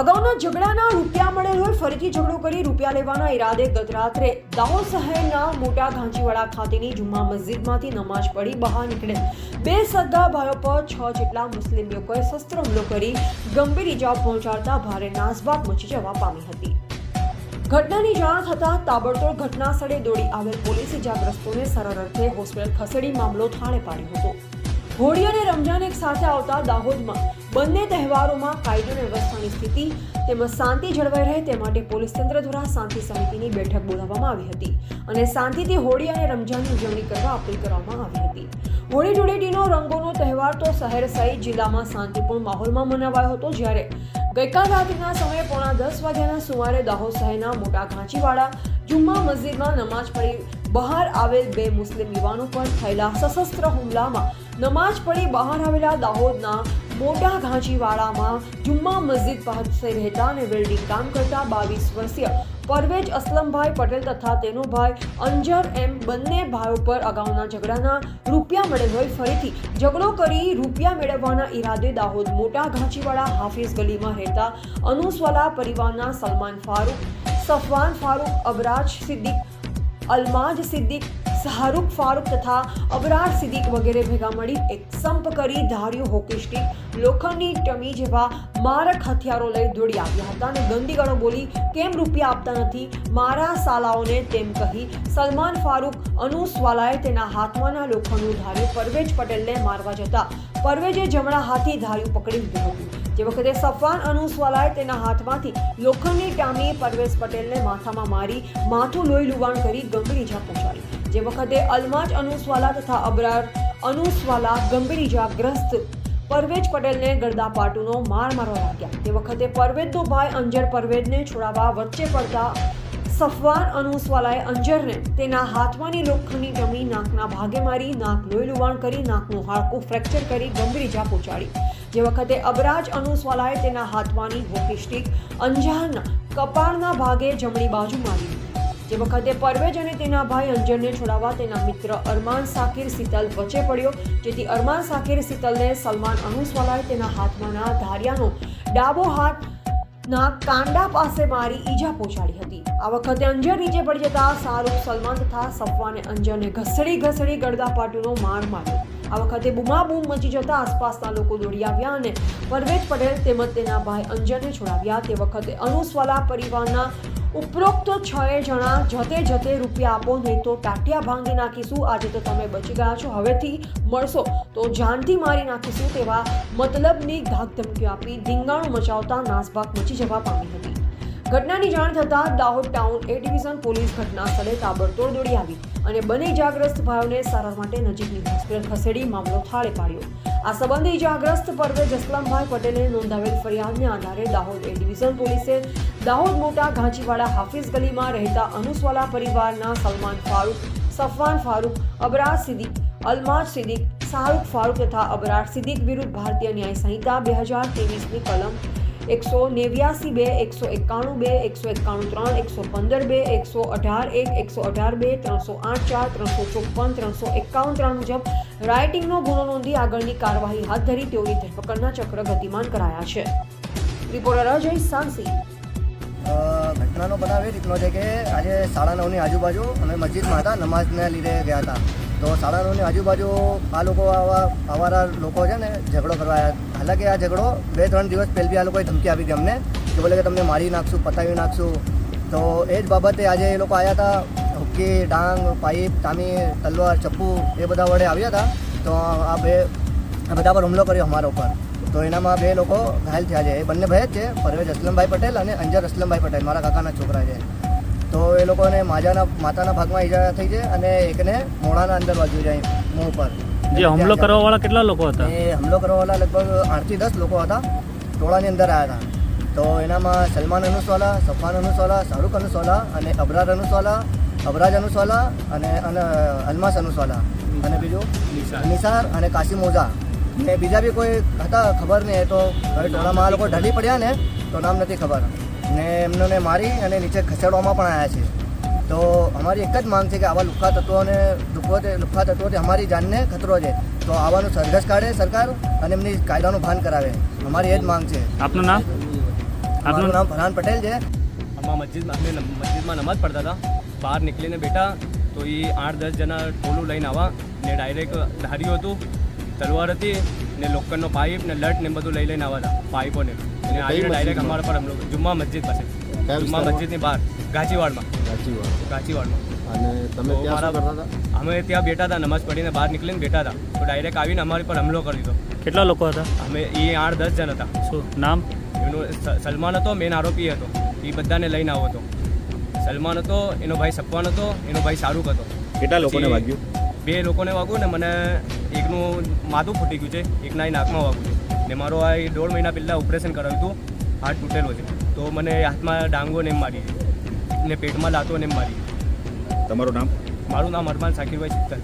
અગાઉના ઝઘડાના રૂપિયા મળેલ હોય ફરીથી ઝઘડો કરી રૂપિયા લેવાના ઈરાદે ગત રાત્રે દાહોદ શહેરના મોટા ઘાંચીવાડા ખાતેની જુમ્મા મસ્જિદમાંથી નમાઝ પડી બહાર નીકળે બે સદ્દા ભાઈઓ પર છ જેટલા મુસ્લિમ લોકોએ શસ્ત્ર હુમલો કરી ગંભીર ઇજાઓ પહોંચાડતા ભારે નાસભાગ મચી જવા પામી હતી. ઘટનાની જાણ થતાં તાબડતોડ ઘટના સ્થળે દોડી આવેલ પોલીસે ઇજાગ્રસ્તોને સરળ અર્થે હોસ્પિટલ ખસેડી મામલો થાળે પાડ્યો હતો. હોળી અને રમજાન એક સાથે આવતા દાહોદમાં બંને તહેવારોમાં કાયદો વ્યવસ્થાની સ્થિતિ તેમજ શાંતિ જળવાઈ રહે તે માટે પોલીસ તંત્ર દ્વારા શાંતિ સમિતિની બેઠક બોલાવવામાં આવી હતી અને શાંતિથી હોળી અને રમજાનની ઉજવણી કરવા અપીલ કરવામાં આવી હતી. હોળી ધૂળેટીનો રંગોનો તહેવાર તો શહેર સહિત જિલ્લામાં શાંતિપૂર્ણ માહોલમાં મનાવાયો હતો જ્યારે ગઈકાલ રાત્રિના સમયે પોણા દસ વાગ્યાના સુમારે દાહોદ શહેરના મોટા ઘાંચીવાડા જુમ્મા મસ્જિદમાં નમાઝ પડી બહાર આવેલ બે મુસ્લિમ યુવાનો પર થયેલા સશસ્ત્ર હુમલામાં નમાઝ પડી બહાર આવેલા દાહોદના મોટા ઘાંચીવાડામાં જુમ્મા મસ્જિદ પાસે રહેતા અને વેલ્ડિંગ કામ કરતા બાવીસ વર્ષીય પરવેજ અસલમભાઈ પટેલ તથા તેનો ભાઈ અંજર એમ બંને ભાઈઓ પર અગાઉના ઝઘડાના રૂપિયા મળેલ હોય ફરીથી. ઝઘડો કરી રૂપિયા મેળવવાના ઈરાદે દાહોદ મોટા ઘાંચીવાડા હાફિઝ ગલીમાં રહેતા અનુસ્વાલા પરિવારના સલમાન ફારૂક, સફવાન ફારૂક, અબરાજ સિદ્દીક, અલમાજ સિદ્દીક શાહરૂખ ફારૂક તથા અબરાર સિદ્દીક વગેરે ભેગા મળી એક સંપ કરી ધાર્યું હોકી સ્ટિક, લોખંડની ટમી જેવા મારક હથિયારો લઈ દોડી આવ્યા હતા અને ગંદી ગાળો બોલી, કેમ રૂપિયા આપતા નથી? મારા સાલાઓને તેમ કહી સલમાન ફારૂક અનુસ્વાલાએ તેના હાથમાંના લોખંડનું ધાર્યું પરવેજ પટેલને મારવા જતા પરવેજે જમણા હાથી ધાર્યું પકડી લીધું હતું. જે વખતે સફાન અનુસ્વાલાએ તેના હાથમાંથી લોખંડની ટામી પરવેશ પટેલને માથામાં મારી, માથું લોહી લુવાણ કરી ગંભીર ઈજા પહોંચાડી. જે વખતે અલમાજ અનુસ્વાલા તથા અબરાર અનુસ્વાલા ગંભીર ઇજાગ્રસ્ત પરવેજ પટેલને ગરદા પાટુનો માર મારવા લાગ્યા. તે વખતે પરવેજનો ભાઈ અંજર પરવેજને છોડાવવા વચ્ચે પડતા સફવાન અનુસ્વાલાએ અંજરને તેના હાથમાંની લોખંડની જમી નાકના ભાગે મારી, નાક લોહી લુવાણ કરી, નાકનું હાડકું ફ્રેક્ચર કરી ગંભીર ઇજા પહોંચાડી. જે વખતે અબરાજ અનુસ્વાલાએ તેના હાથમાંની હોકી સ્ટિક અંજારના કપાળના ભાગે જમણી બાજુ મારી. જે વખતે પરવેજ અને તેના ભાઈ અંજરને છોડાવવા તેના મિત્ર અરમાન સાકિર સિતલ વચ્ચે પડ્યો, જેથી અરમાન સાકિર સિતલને સલમાન અનુસ્વાલાએ તેના હાથમાંના ધારિયાનો ડાબો હાથ ના કાંડા પાસે મારી ઈજા પહોંચાડી હતી. આ વખતે અંજર નીચે પડી જતા શાહરૂખ, સલમાન તથા સફવાને અંજરને ઘસડી ઘસડી ગળદાપાટુનો માર માર્યો. આ વખતે બૂમાબૂમ મચી જતા આસપાસના લોકો દોડી આવ્યા અને પરવેજ પટેલ તેમજ તેના ભાઈ અંજને છોડાવ્યા. તે વખતે અનુસ્વાલા પરિવારના ઉપરોક્ત છ જણા જતે જતે રૂપિયા આપો, નહીં તો ટાટિયા ભાંગી નાખીશું. આજે તો તમે બચી ગયા છો, હવેથી મળશો. તો જાનથી મારી નાખીશું તેવા મતલબની ધાક ધમકીઓ આપી ધીંગાણું મચાવતા નાસભાગ મચી જવા પામી હતી. ઘટનાની જાણ થતાં Dahod town A division police ઘટના સ્થળે તાબડતોડ દોડી આવી અને બંને ઇજાગ્રસ્ત ભાઈઓને સારવાર માટે નજીકની હોસ્પિટલ ખસેડી મામલો થાળે પાડ્યો. આ સંબંધે ઇજાગ્રસ્ત પરવેજ જસલામભાઈ પટેલે નોંધાવેલ ફરિયાદને આધારે દાહોદ એ ડિવિઝન પોલીસે દાહોદ મોટા ઘાંચીવાડા હાફિઝ ગલીમાં રહેતા અનુસ્વાલા પરિવારના સલમાન ફારૂક, સફવાન ફારૂક અબરાજ સિદ્દીક, અલમાજ સિદ્દીક, શાહરૂખ ફારૂક તથા અબરાર સિદ્દીક વિરુદ્ધ ભારતીય ન્યાય સંહિતા બે હજાર ત્રેવીસની કલમ એકસો નેવ્યાસી બે, એકસો એકાણું બે, એકસો એકાણું ત્રણ, એકસો પંદર બે, એકસો અઢાર એક, એકસો અઢાર બે, ત્રણસો આઠ ચાર, ત્રણસો ચોપન, ત્રણસો એકાવન ત્રણ મુજબ રાઇટિંગનો ગુનો નોંધી આગળની કાર્યવાહી હાથ ધરી તેઓની ધરપકડના ચક્ર ગતિમાન કરાયા છે. રિપોર્ટર અજય સાંસી. ઘટનાનો બનાવ એ રીતનો છે કે આજે સાડા નવની આજુબાજુ અમે મસ્જિદમાં હતા નમાઝને લીધે ગયા હતા. તો સાડા નવની આજુબાજુ આ લોકો આવા, આવારા લોકો છે ને, ઝઘડો કરવા હાલાકી આ ઝઘડો બે ત્રણ દિવસ પહેલી આ લોકોએ ધમકી આપી હતી અમને, કે બોલે કે તમને મારી નાખશું, પતાવી નાખશું. તો એ જ બાબતે આજે એ લોકો આવ્યા હતા, હુક્કી, ડાંગ, પાઇપ તામી તલવાર, ચપ્પુ, એ બધા વડે આવ્યા હતા. તો આ બે, આ બધા પર હુમલો કર્યો અમારા ઉપર. તો એનામાં બે લોકો ઘાયલ થયા છે. એ બંને ભાઈ જ છે, પરવેજ અસલમભાઈ પટેલ અને અંજર અસલમભાઈ પટેલ, મારા કાકાના છોકરા છે. તો એ લોકોને માજાના, માતાના ભાગમાં ઈજા થઈ છે અને એકને મોડાના અંદર બાજુ જાય, મોં ઉપર. જે હુમલો કરવા વાળા કેટલા લોકો હતા? એ હુમલો કરવાવાળા લગભગ આઠથી દસ લોકો હતા. ટોળાની અંદર આવ્યા હતા. તો એનામાં સલમાન અનુસવાલા સફાન અનુસવાલા શાહરૂખ અનુસવાલા અને અબરાર અનુસવાલા અબરાજ અનુસવાલા અને અને અલમાસ અનુસવાલા અને બીજું નિસાર. અને કાશી ઓઝા ને બીજા બી કોઈ હતા ખબર નહીં. એ તો હવે ટોળામાં આ લોકો ઢળી પડ્યા ને તો નામ નથી ખબર. ને એમને મારી અને નીચે ખસેડવામાં પણ આવ્યા છે તો અમારી એક જ માંગ છે કે આવા લુખ્ખા તત્વોને લુખ્ખો- તત્વોથી અમારી જાનને ખતરો છે તો આવાનું સરઘસ કાઢે સરકાર અને એમની કાયદાનું ભાન કરાવે. અમારી એ જ માંગ છે. આપનું નામ? આપનું નામ ફરહાન પટેલ છે. આમાં મસ્જિદ અમે મસ્જિદમાં નમાજ પડતા હતા. બહાર નીકળીને બેઠા તો એ આઠ દસ જણા ટોલું લઈને આવા ને ડાયરેક્ટ ધાર્યું હતું તલવાર હતી ને લોખંડનો પાઇપ ને લટ ને બધું લઈ લઈને આવ્યા હતા પાઇપોને. અને આવીને ડાયરેક્ટ અમારા પર હમલો જુમ્મા મસ્જિદ પાસે. જુમ્મા મસ્જિદની બહાર ગાચીવાડમાં ગાચીવાડમાં અને તમે ત્યાં કરતા હતા? અમે ત્યાં બેઠા હતા નમાજ પડીને બહાર નીકળીને બેઠા હતા. તો ડાયરેક્ટ આવીને અમારી પર હમલો કરી દીધો. કેટલા લોકો હતા? અમે એ આઠ દસ જણ હતા. શું નામ? એનો સલમાન હતો મેન આરોપી હતો. એ બધાને લઈને આવ્યો હતો. સલમાન હતો એનો ભાઈ સપવાન હતો એનો ભાઈ શાહરૂખ હતો. કેટલા લોકોને વાગ્યું? બે લોકોને વાગ્યું ને મને એકનું માથું ફૂટી ગયું છે એકના એ નાકમાં વાગ્યું છે. ને મારો આ એ દોઢ મહિના પહેલાં ઓપરેશન કરાવ્યું હતું હાથ તૂટેલો છે. તો મને હાથમાં ડાંગો ને એમ મારી ને પેટમાં લાતો ને એમ મારી તમારું નામ? મારું નામ અરમાન સાકીરભાઈ સિત્તલ